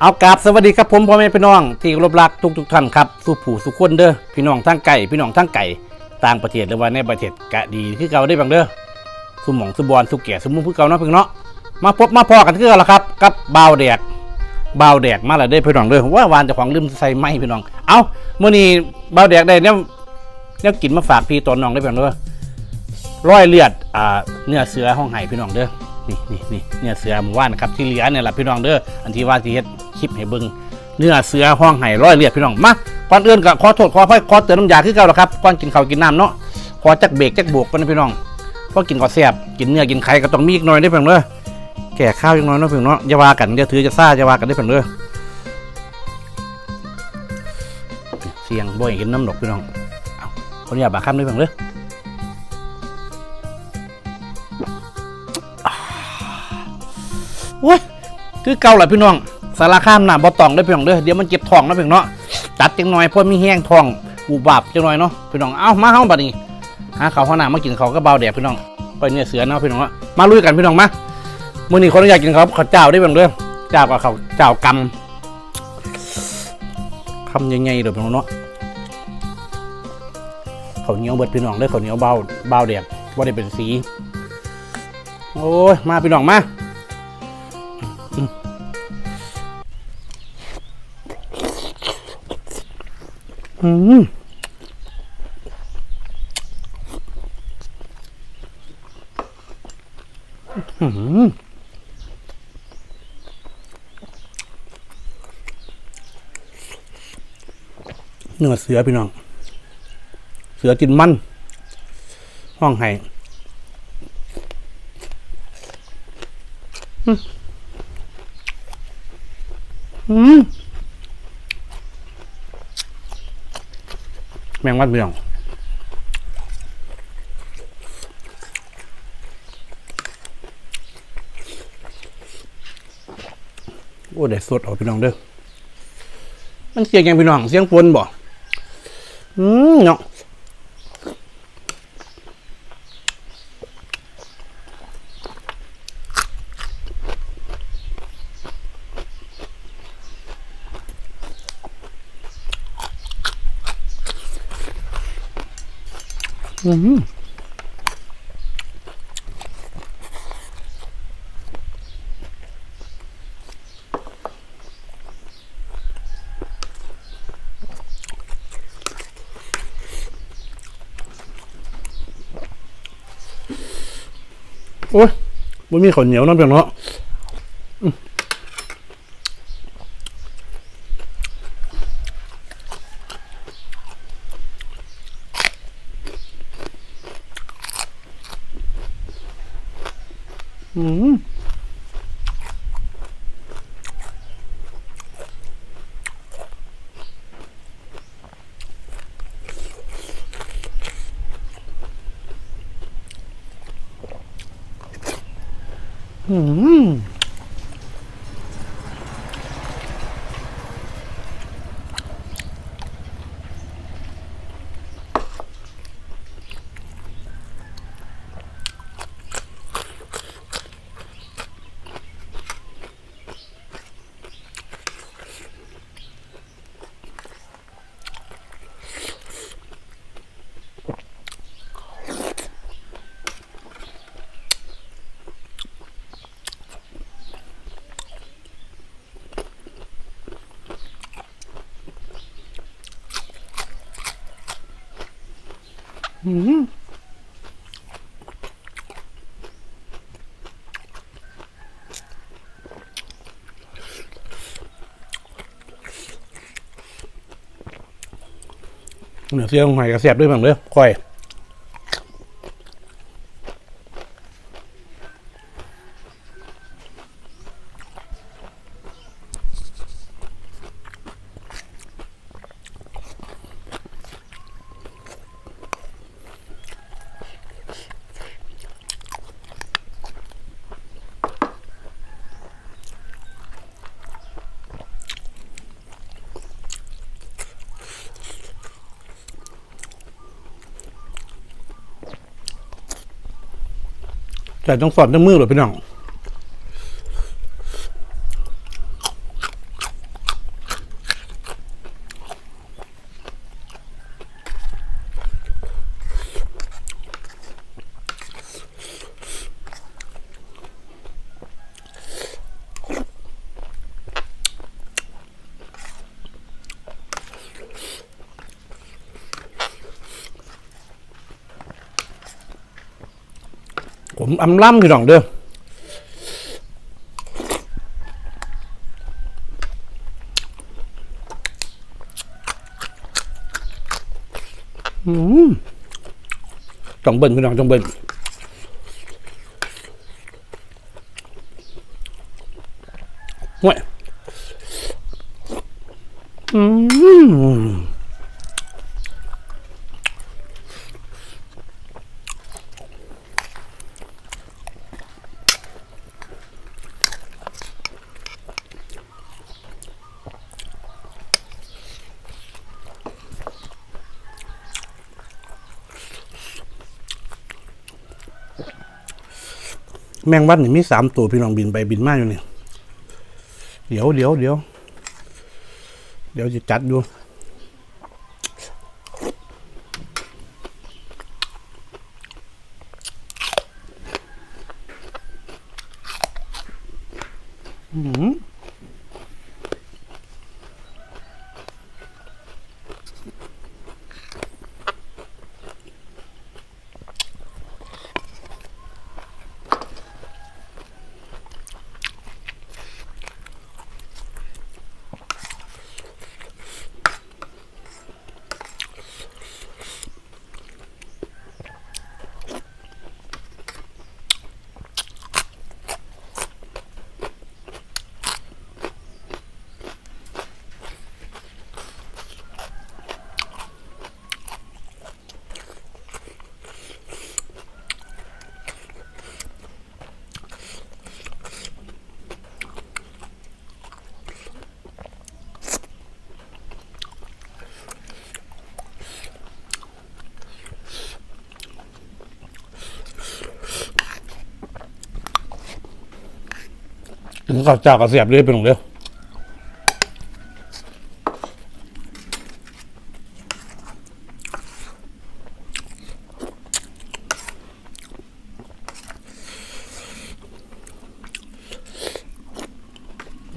เอากราบสวัสดีครับผมพ่อแม่พี่น้องที่รพรักทุกทุกท่านครับสู่ผู้สุขคนเด้อพี่น้องทั้งไก่พี่น้องทั้งไก่ต่างประเทศหรือว่าในประเทศกะดีคือเก่าได้บางเด้อสุหมองสุบอลสุแก่สุมุมคือเก่าเนาะพี่เนาะมาพบมาพอกันคือเก่าละครับกับบ่าวแดกบ่าวแดกมาแล้วได้พี่น้องเด้อว่าวานเจ้าของลืมใส่ไม้พี่น้อง เอาเมื้อนี้บ่าวแดกได้เนี่ยเนี่ยกินมาฝากพี่ตนน้องได้อพี่น้องเด้อร้อยเลือดอ่าเนื้อเสือห้องไห้พี่น้องเด้อ นี่นี่นี่เนื้อเสือหมู่ว่านนะครับที่เหลือเนี่ยแหละพี่น้องเด้ออันที่ว่าที่เฮ็ดคลิปให้เบิ่งเนื้อเสือห้องไห้ร้อยเลียดพี่น้องมาก่อนอื่นก็ขอโทษขออภัยขอเตือนน้ำยาคือเก่าแล้วครับก่อนกินข้าวกินน้ำเนาะขอจักเบรกจักบวกกันนะพี่น้องเพราะกินก็แซ่บกินเนื้อกินไข่ก็ต้องมีอีกหน่อยได้เพียงเด้อแก่ข้าวยังน้อยเนาะเพียงเนาะอย่าว่ากันอย่าถือจะซ่าอย่าว่ากันได้เพียงเด้อเสียงบ่อยเห็นน้ำดอกพี่น้องเอาคนอยากบาคำได้เพียงเด้อ คือเก่าแหละพี่น้องสารข้ามหน้าบ่ตองได้อพี่น้องเด้อเดี๋ยวมันเจ็บท้องนะพี่น้องเนาะตัดจังหน่อยเพราะมีแห้งท้องอูบาบจังหน่อยเนาะพี่น้องเอ้ามาเฮาบัดนี้หาข้าข้าวหน้ามากินเขาก็เบาแดดพี่น้องไปเนื้อเสือเนาะพี่น้องเนามาลุยกันพี่น้องมามื้อนี้คนอยากกินข้าวข้าวเจ้าได้อพี่น้องเด้อเจ้ากับข้าวเจ้ากำคำใหญ่ๆเด้อพี่น้องเนาะข้าวเหนียวเบิดพี่น้องเด้อข้าวเหนียวเบาเบาแดดบ่าได้เป็นสีโอ้ยมาพี่น้องมา อืมอืมเนื้อเสือพี่น้อง เสือกินมัน ห้องไห้อืมอืม แมงวันพี่น้องโอ้ได้สดออกพี่น้องเด้อมันเสียงยังพี่น้อง เสียงฝนบ่อืมเนาะ อืมโอ้ยมันมีข้าวเหนียวน้ำเพียงเนาะ อืมอืม อืมเนื้อเสียงหอยกระเสียบด้วยมั้งเด้อค่อย แต่ต้องสอนทั้งมือเลยพี่น้อง ผมอำล่ำพี่น้องเด้ออืมต้องเบิ่นพี่น้องต้องเบิ่นห่วยอืม แมงวัดนี่มีสามตัวพี่น้องบินไปบินมาอยู่นี่ เดี๋ยวเดี๋ยวเดี๋ยวเดี๋ยวจะจัดดู ถึงข้าวเจ้าก็เสียบเลยไปหน้องเด้อ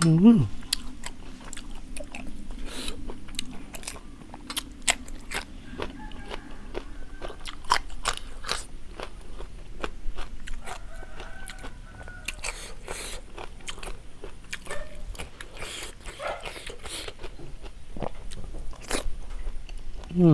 อืม อื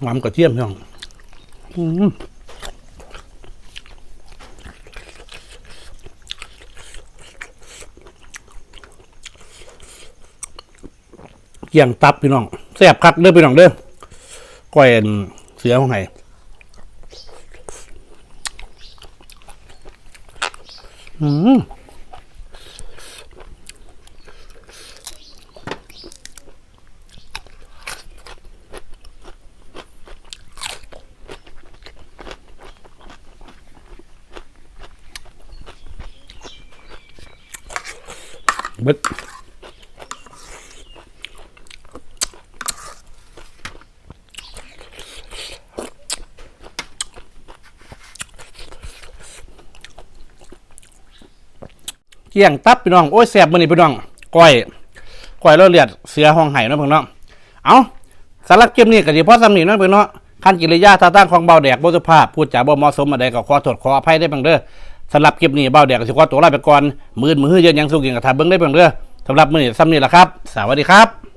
หอมกระเทียมพี่น้องเกี่ยงตับพี่น้องแซ่บคักเด้อพี่น้องเด้อก้อยเสือของไห้อืม เบิดเกี่ยงตับพี่น้อง โอ้ยแซ่บมือนี้พี่น้องก้อยก้อยแล้วเลือดเสือห้องไห้นาะพี่น้องเอาสำหรับเกมนี้ก็สิพอสำนีนาะพี่น้องขั้นกิริยาท่าทางของเบาแดกบ่สุภาพพูดจาบ่เหมาะสมมาใดก็ขอโทษขออภัยได้บ้างเด้อ สำหรับคลิปนี้เบาแดกก็สิขอตัวลาไปก่อน มื้อมื้อเย็นยังสู้กินกับทาเบิ้งได้เบ้างเด้อสำหรับมื้อนี้ซ้ำนีแหละครับ สวัสดีครับ